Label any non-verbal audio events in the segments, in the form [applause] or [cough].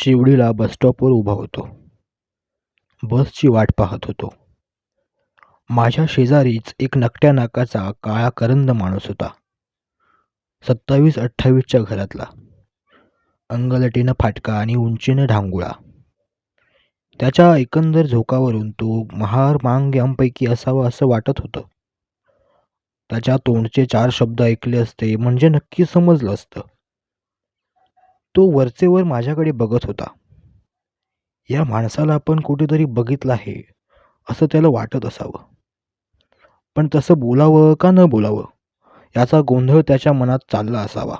शिवडीला बसस्टॉपवर उभा होतो. बसची वाट पाहत होतो. माझ्या शेजारीच एक नकट्या नाकाचा काळा करंद माणूस होता. सत्तावीस अठ्ठावीसच्या घरातला. अंगलटीनं फाटका आणि उंचीनं ढांगुळा. त्याच्या एकंदर झोकावरून तो महार मांग यांपैकी असावा असं वाटत होतं. त्याच्या तोंडचे चार शब्द ऐकले असते म्हणजे नक्की समजलं असतं. तो वरचेवर माझ्याकडे बघत होता. या माणसाला आपण कुठेतरी बघितलं आहे असं त्याला वाटत असावं. पण तसं बोलावं का न बोलावं याचा गोंधळ त्याच्या मनात चालला असावा.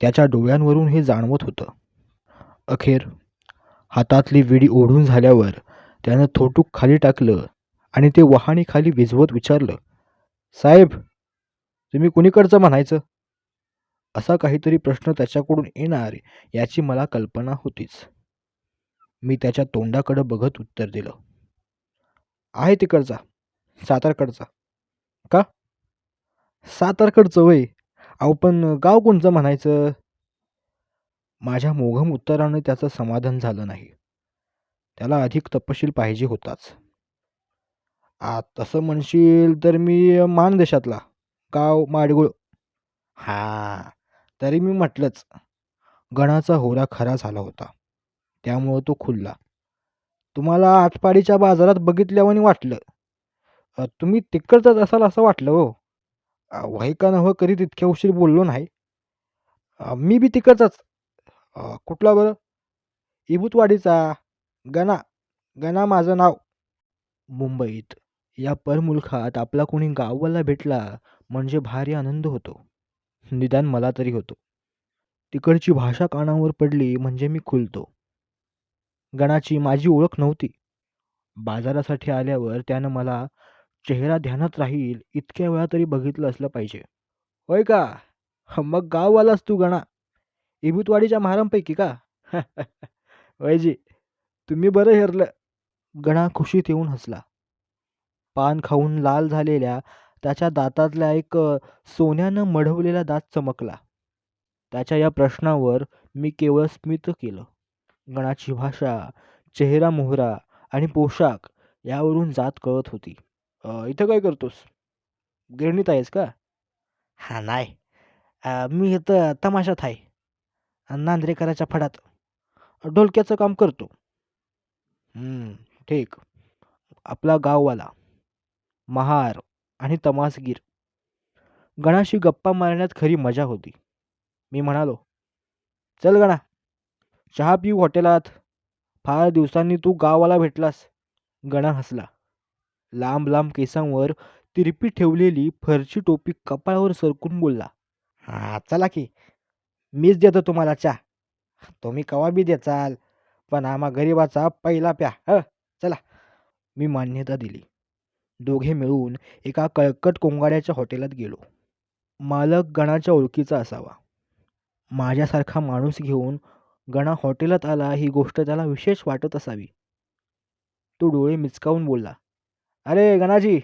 त्याच्या डोळ्यांवरून हे जाणवत होतं. अखेर हातातली विडी ओढून झाल्यावर त्यानं थोटूक खाली टाकलं आणि ते वहाणीखाली विझवत विचारलं, साहेब, तुम्ही कुणीकडचं म्हणायचं? असा काहीतरी प्रश्न त्याच्याकडून येणार याची मला कल्पना होतीच. मी त्याच्या तोंडाकडं बघत उत्तर दिलं, आहे तिकडचा, सातारकडचा. का? सातारकडचं वय अहो पण गाव कोणचं म्हणायचं? माझ्या मोघम उत्तरानं त्याचं समाधान झालं नाही. त्याला अधिक तपशील पाहिजे होताच. आ तसं म्हणशील तर मी मानदेशातला गाव माडगुळ. हां, तरी मी म्हटलंच. गणाचा होरा खरा झाला होता. त्यामुळं तो खुलला. तुम्हाला आटपाडीच्या बाजारात बघितल्यावानी वाटलं. तुम्ही तिकडचंच असाल असं वाटलं हो. वही का नव्ह करीत इतक्या उशीर बोललो नाही. मी बी तिकडचाच. कुठला बरं? इबूतवाडीचा. गणा. गणा माझं नाव. मुंबईत या परमुलखात आपला कोणी गाववाला भेटला म्हणजे भारी आनंद होतो. निदान मला तरी होतो. तिकडची भाषा कानावर पडली म्हणजे मी खुलतो. गणाची माझी ओळख नव्हती. बाजारासाठी आल्यावर त्यानं मला चेहरा ध्यानात राहील इतक्या वेळा तरी बघितलं असलं पाहिजे. होय का? मग गाववालाच तू गणा. इबूतवाडीच्या महारांपैकी का? [laughs] वयजी, तुम्ही बरं हेरलं. गणा खुशीत येऊन हसला. पान खाऊन लाल झालेल्या त्याच्या दातातला एक सोन्यानं मढवलेला दात चमकला. त्याच्या या प्रश्नावर मी केवळ स्मित केलं. गणाची भाषा, चेहरा-मोहरा आणि पोशाख यावरून जात कळत होती. इथं काय करतोस? गिरणीत आहेस का? हा नाही. मी इथं तमाशात आहे. नांद्रेकराच्या फडात. ढोलक्याचं काम करतो. ठीक. आपला गाववाला. महार आणि तमासगीर. गणाशी गप्पा मारण्यात खरी मजा होती. मी म्हणालो, चल गणा, चहा पिऊ हॉटेलात. फार दिवसांनी तू गाववाला भेटलास. गणा हसला. लांब लांब केसांवर तिरपी ठेवलेली फरची टोपी कपाळावर सरकून बोलला, हा चला की. मीच देतो तुम्हाला चहा. तुम्ही कवा बी देचाल, पण आम्हा गरिबाचा पहिला प्या. ह चला. मी मान्यता दिली. दोघे मिळून एका कळकट कोंगाड्याच्या हॉटेलात गेलो. मालक गणाच्या ओळखीचा असावा. माझ्यासारखा माणूस घेऊन गणा हॉटेलात आला ही गोष्ट त्याला विशेष वाटत असावी. तो डोळे मिचकावून बोलला, अरे गणाजी,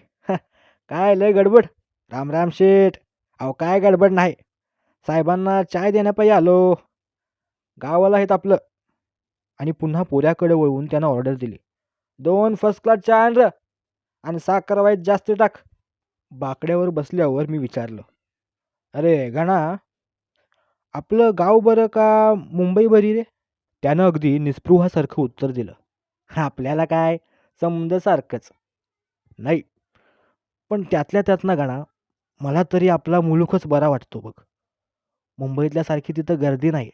काय लय गडबड? राम राम शेठ. अहो काय गडबड नाही. साहेबांना चाय देण्यापायी आलो. गावाला आहेत आपलं. आणि पुन्हा पोऱ्याकडे वळून त्यांना ऑर्डर दिली. दोन फर्स्ट क्लास चहा आण आणि साखर वाईट जास्त टाक. बाकड्यावर बसल्यावर मी विचारलं, अरे गणा, आपलं गाव बरं का मुंबई बरी रे? त्यानं अगदी निस्पृहासारखं उत्तर दिलं, आपल्याला काय समजसारखंच नाही, पण त्यातल्या त्यात ना गणा, मला तरी आपला मुलूखच बरा वाटतो बघ. मुंबईतल्यासारखी तिथं गर्दी नाही,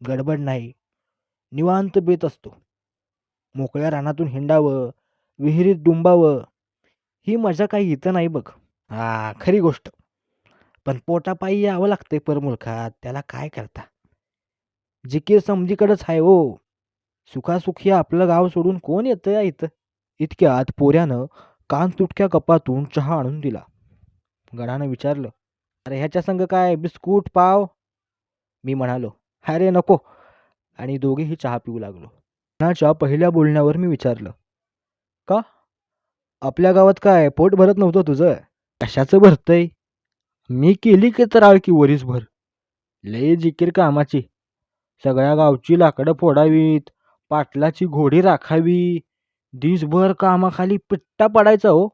गडबड नाही. निवांत बेत असतो. मोकळ्या रानातून हिंडावं, विहिरीत डुंबावं, ही मजा काही इथं नाही बघ. हा खरी गोष्ट. पण पोटापायी यावं लागतंय परमुलखात त्याला काय करता? जिकीर समधीकडंच आहे हो. सुखासुखी आपलं गाव सोडून कोण येतं या इथं? इतक्यात पोऱ्यानं कान तुटक्या कपातून चहा आणून दिला. गणानं विचारलं, अरे ह्याच्या संग काय बिस्कुट, पाव? मी म्हणालो, अरे नको. आणि दोघेही चहा पिऊ लागलो. गणाच्या पहिल्या बोलण्यावर मी विचारलं, का? आपल्या गावात काय पोट भरत नव्हतं तुझं? कशाचं भरतंय? मी केली की तर आळकी वरीसभर. लय जिकीर कामाची. सगळ्या गावची लाकडं फोडावीत पाटलाची घोडी राखावी दिसभर कामाखाली पिट्टा पडायचा हो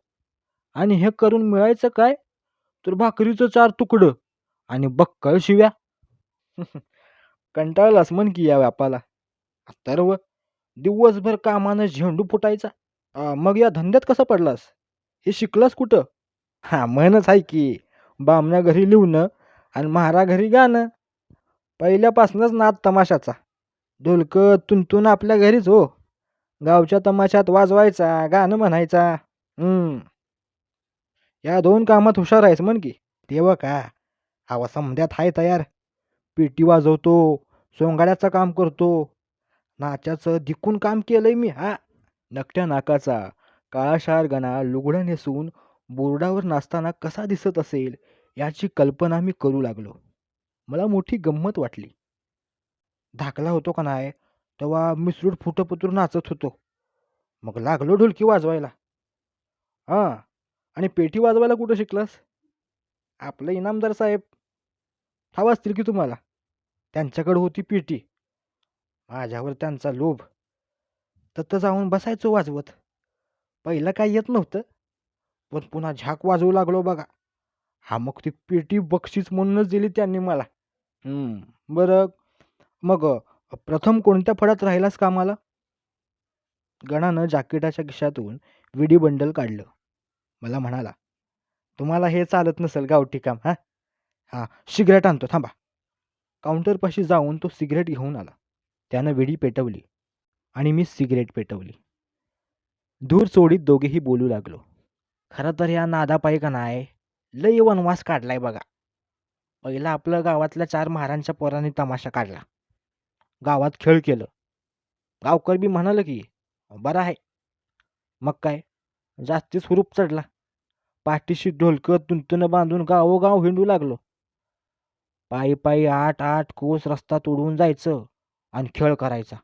आणि हे करून मिळायचं काय तर भाकरीचं चार तुकडं आणि बक्कळ शिव्या [laughs] कंटाळलास म्हण की या व्यापाला तर व दिवसभर कामानं झेंडू फुटायचा मग या धंद्यात कसा पडलास? हे शिकलास कुठं? हा म्हणच आहे की बामण्या घरी लिहून आणि महारा घरी गाणं. पहिल्यापासूनच नाद तमाशाचा. ढोलकं तुंतून आपल्या घरीच हो. गावच्या तमाशात वाजवायचा गाणं म्हणायचा. या दोन कामात हुशार आहेस म्हण की. तेव्हा का? हवा समध्यात आहे तयार. पेटी वाजवतो सोंगाड्याचं काम करतो. नाच्याचं दिकून काम केलंय मी हा. नकट्या नाकाचा काळाशार गणा लुगडं नेसून बोर्डावर नाचताना कसा दिसत असेल याची कल्पना मी करू लागलो. मला मोठी गंमत वाटली. धाकला होतो का नाही तेव्हा मिसरूड फुटपुतूर नाचत होतो. मग लागलो ढोलकी वाजवायला. हां आणि पेटी वाजवायला कुठं शिकलास? आपलं इनामदार साहेब. ठाव असतील की तुम्हाला? त्यांच्याकडे होती पेटी. माझ्यावर त्यांचा लोभ. तत्त जाऊन बसायचो वाजवत. पहिलं काय येत नव्हतं पण पुन्हा झाक वाजवू लागलो बघा. हा मग ती पेटी बक्षीस म्हणूनच दिली त्यांनी मला. हम्म, बरं मग प्रथम कोणत्या फळात राहिलास कामाला? गणानं जाकेटाच्या खिशातून विडी बंडल काढलं. मला म्हणाला तुम्हाला हे चालत नसेल गावठी काम हा? हा सिगरेट आणतो थांबा. काउंटरपाशी जाऊन तो सिगरेट घेऊन आला. त्यानं विडी पेटवली. आणि मी सिगरेट पेटवली. धूर सोडीत दोघेही बोलू लागलो. खरं तर या नादापायी का नाही? लय वनवास काढलाय बघा. पहिला आपलं गावातल्या चार महारांच्या पोरांनी तमाशा काढला. गावात खेळ केलं. गावकर बी म्हणाल की बरं आहे. मग काय? जास्ती स्वरूप चढला. पाठीशी ढोलकं तुंतुनं बांधून गावोगाव हिंडू लागलो. पायी पायी आठ आठ कोस रस्ता तोडून जायचं आणि खेळ करायचा.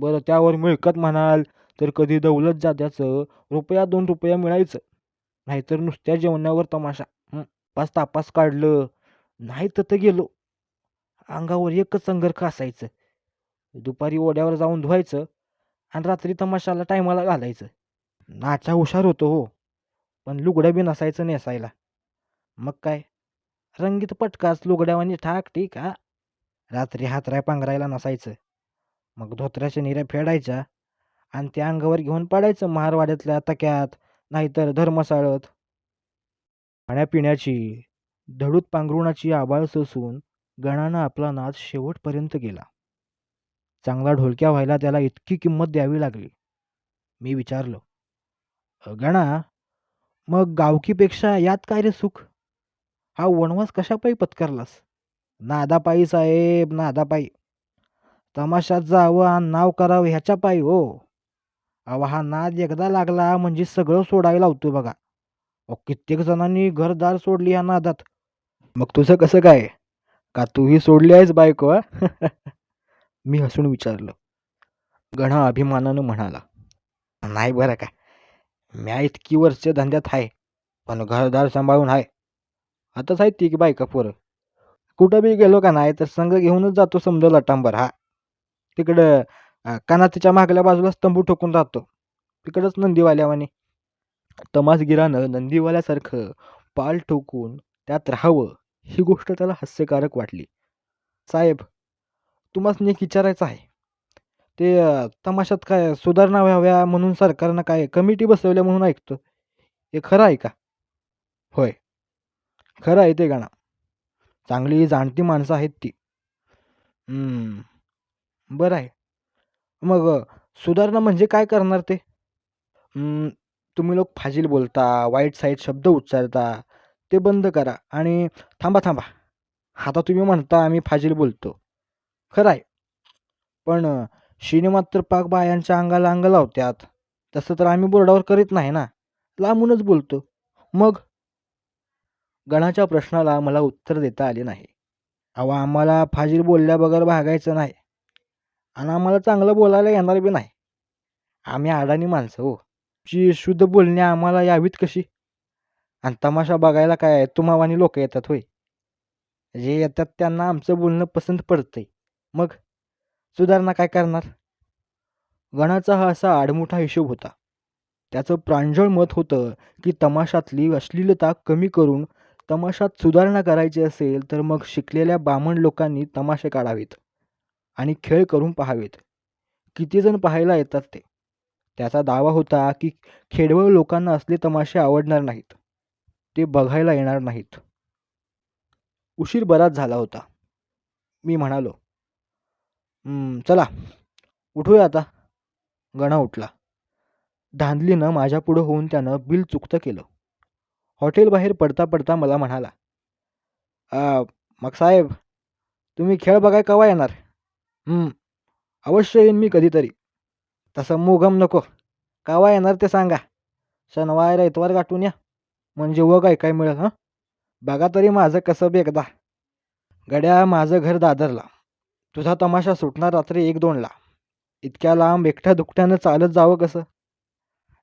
बरं त्यावर मिळकत म्हणाल तर कधी दौलत जात्याचं रुपया दोन रुपया मिळायचं. नाहीतर नुसत्या जेवणावर तमाशा. पाच तापास काढलं. नाही तर गेलो. अंगावर एकच संघर्ष असायचं. दुपारी ओढ्यावर जाऊन धुवायचं आणि रात्री तमाशाला टायमाला घालायचं. नाचा हुशार होतो हो पण लुगडं बी नसायचं नेसायला. मग काय? रंगीत पटकाच लुगड्यावानी ठाक ठीक हा? रात्री हातराय पांघरायला नसायचं. मग धोत्र्याच्या निऱ्या फेडायच्या आणि त्या अंगावर घेऊन पाडायचं महारवाड्यातल्या तक्यात नाहीतर धर्मसाळत खाण्यापिण्याची धडूत पांघरुणाची आबाळ सोसून गणानं आपला नाच शेवटपर्यंत गेला. चांगला ढोलक्या व्हायला त्याला इतकी किंमत द्यावी लागली. मी विचारलो गणा मग गावकीपेक्षा यात काय रे सुख? हा वनवास कशापायी पत्करलास? नादापायी साहेब नादापायी. तमाशात जावं आणि नाव करावं ह्याच्या पायी हो. अहो हा नाद एकदा लागला म्हणजे सगळं सोडायला लावतो बघा. अहो कित्येक जणांनी घरदार सोडली या नादात. मग तुझं कसं काय? का तूही सोडली आहेस बायको हा? [laughs] मी हसून विचारलं. गणा अभिमानानं म्हणाला नाही बरं का. म्या इतकी वर्ष धंद्यात आहे पण घरदार सांभाळून आहे आताच आहेत ती की बायका पोरं. कुठं बी गेलो का नाही तर संघ घेऊनच जातो समजा लटांबर हा. तिकडं कानातीच्या मागल्या बाजूला तंबू ठोकून राहतो. तिकडंच नंदीवाल्यावानी. तमासगिरानं नंदीवाल्यासारखं पाल ठोकून त्यात राहावं ही गोष्ट त्याला हास्यकारक वाटली. साहेब तुम्हाला एक विचारायचं आहे. ते तमाशात काय सुधारणा व्हाव्या म्हणून सरकारनं काय कमिटी बसवल्या म्हणून ऐकतो? हे खरं आहे का? होय. खरं आहे ते गाणं. चांगली जाणती माणसं आहेत ती. बरं आहे. मग सुधारणा म्हणजे काय करणार ते? तुम्ही लोक फाजील बोलता वाईट साईट शब्द उच्चारता ते बंद करा आणि थांबा थांबा. आता तुम्ही म्हणता आम्ही फाजील बोलतो. खरं आहे. पण अ, सिनेमात तर पाक बायांच्या अंगाला अंग लावत्यात. तसं तर आम्ही बोर्डावर करीत नाही ना. लांबूनच बोलतो. मग? गणाच्या प्रश्नाला मला उत्तर देता आले नाही. अहो आम्हाला फाजील बोलल्या बगर भागायचं नाही. आणि आम्हाला चांगलं बोलायला येणार बी नाही. आम्ही अडाणी माणसं हो. जी शुद्ध बोलणे आम्हाला यावीत कशी? आणि तमाशा बघायला काय तुम्हावानी लोक येतात होय. जे येतात त्यांना आमचं बोलणं पसंत पडतंय. मग? सुधारणा काय करणार? गणाचा हा असा आडमुठा हिशोब होता. त्याचं प्रांजळ मत होतं की तमाशातली अश्लीलता कमी करून तमाशात सुधारणा करायची असेल तर मग शिकलेल्या बामण लोकांनी तमाशे काढावेत. आणि खेळ करून पहावेत. कितीजण पाहायला येतात ते? त्याचा दावा होता की खेडवळ लोकांना असले तमाशे आवडणार नाहीत. ते बघायला येणार नाहीत. उशीर बराच झाला होता. मी म्हणालो चला उठूया आता. गणा उठला. धांदलीनं माझ्यापुढं होऊन त्यानं बिल चुकतं केलं. हॉटेलबाहेर पडता पडता मला म्हणाला मग साहेब तुम्ही खेळ बघाय केव्हा येणार? "हं, अवश्य येईन मी कधीतरी. तसं मोगम नको. केव्हा येणार ते सांगा. शनिवार इतवार गाठून या. म्हणजे व काय काय मिळेल हं? बघा तरी माझं कसं एकदा गड्या माझं घर दादरला. तुझा तमाशा सुटणार रात्री एक दोनला. इतक्या लांब एकट्या दुकट्यानं चालत जावं कसं?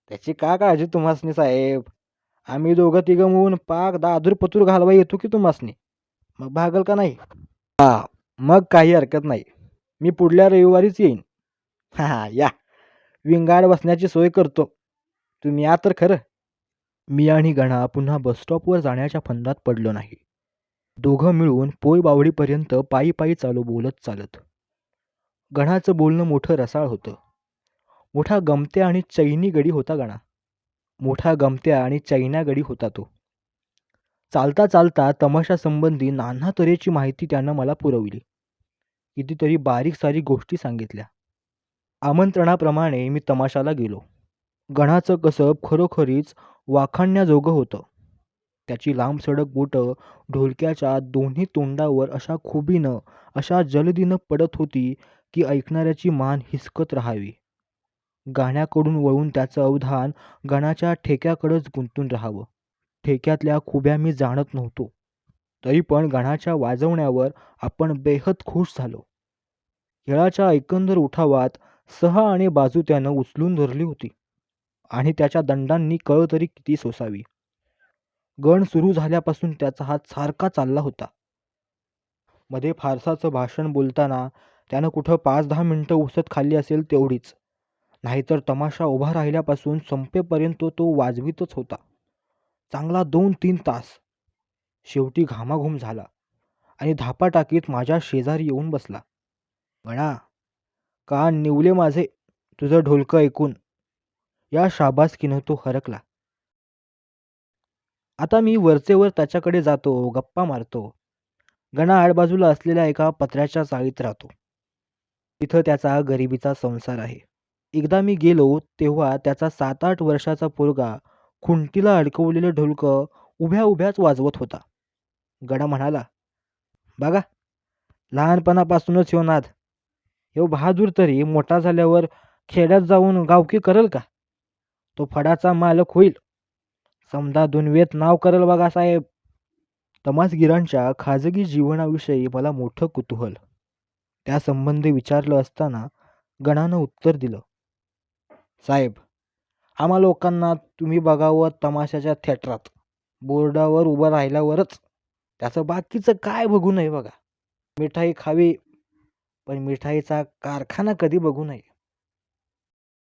त्याची का काळजी तुम्हासनी साहेब? आम्ही दोघं तिघं मिळून पाक दादूर पतूर घालवा येतो की तुम्हासनी? मग भागल का नाही? हा मग काही हरकत नाही. मी पुढल्या रविवारीच येईन. हा हां या. विंगाड बसण्याची सोय करतो. तुम्ही या तर खरं. मी आणि गणा पुन्हा बसस्टॉपवर जाण्याच्या फंदात पडलो नाही. दोघं मिळून पोय बावडीपर्यंत पायी पायी चालू बोलत चालत. गणाचं बोलणं मोठं रसाळ होतं. मोठा गमत्या आणि चैनी गडी होता गणा. मोठा गमत्या आणि चैन्या गडी होता तो. चालता चालता तमाशासंबंधी नाना तऱ्हेची माहिती त्यानं मला पुरवली. कितीतरी बारीक सारीक गोष्टी सांगितल्या. आमंत्रणाप्रमाणे मी तमाशाला गेलो. गणाचं कसब खरोखरीच वाखाणण्याजोगं होतं. त्याची लांब सडक बोटं ढोलक्याच्या दोन्ही तोंडावर अशा खुबीनं अशा जलदीनं पडत होती की ऐकणाऱ्याची मान हिसकत राहावी. गाण्याकडून वळून त्याचं अवधान गणाच्या ठेक्याकडंच गुंतून राहावं. ठेक्यातल्या खुब्या मी जाणत नव्हतो. तरी पण गणाच्या वाजवण्यावर आपण बेहद खुश झालो. खेळाच्या एकंदर उठावात सहा आणि बाजू त्यानं उचलून धरली होती आणि त्याच्या दंडांनी कळ तरी किती सोसावी. गण सुरू झाल्यापासून त्याचा हात सारखा चालला होता. मध्ये फारसाचं भाषण बोलताना त्यानं कुठं पाच दहा मिनटं उसत खाल्ली असेल तेवढीच. नाहीतर तमाशा उभा राहिल्यापासून संपेपर्यंत तो वाजवीतच होता. चांगला दोन तीन तास शेवटी घामाघूम झाला आणि धापा टाकीत माझ्या शेजारी येऊन बसला. गणा कान निवले माझे तुझं ढोलकं ऐकून? या शाबासकीनं तो हरकला. आता मी वरचेवर त्याच्याकडे जातो गप्पा मारतो. गणा आडबाजूला असलेल्या एका पत्र्याच्या चाळीत राहतो. तिथं त्याचा गरिबीचा संसार आहे. एकदा मी गेलो तेव्हा त्याचा सात आठ वर्षाचा पोरगा खुंटीला अडकवलेलं ढोलकं उभ्या उभ्याच वाजवत होता. गडा म्हणाला बघा लहानपणापासूनच ह्यो नाद. ह्यो बहादूर तरी मोठा झाल्यावर खेड्यात जाऊन गावकी करल का? तो फडाचा मालक होईल. समजा दुनवेत नाव करल बघा साहेब. तमासगिरांच्या खाजगी जीवनाविषयी मला मोठं कुतूहल. त्यासंबंधी विचारलं असताना गणानं उत्तर दिलं साहेब आम्हा लोकांना तुम्ही बघावं तमाशाच्या थिएटरात बोर्डावर उभं राहिल्यावरच त्याचं बाकीचं काय बघू नये बघा. मिठाई खावी पण मिठाईचा कारखाना कधी बघू नये.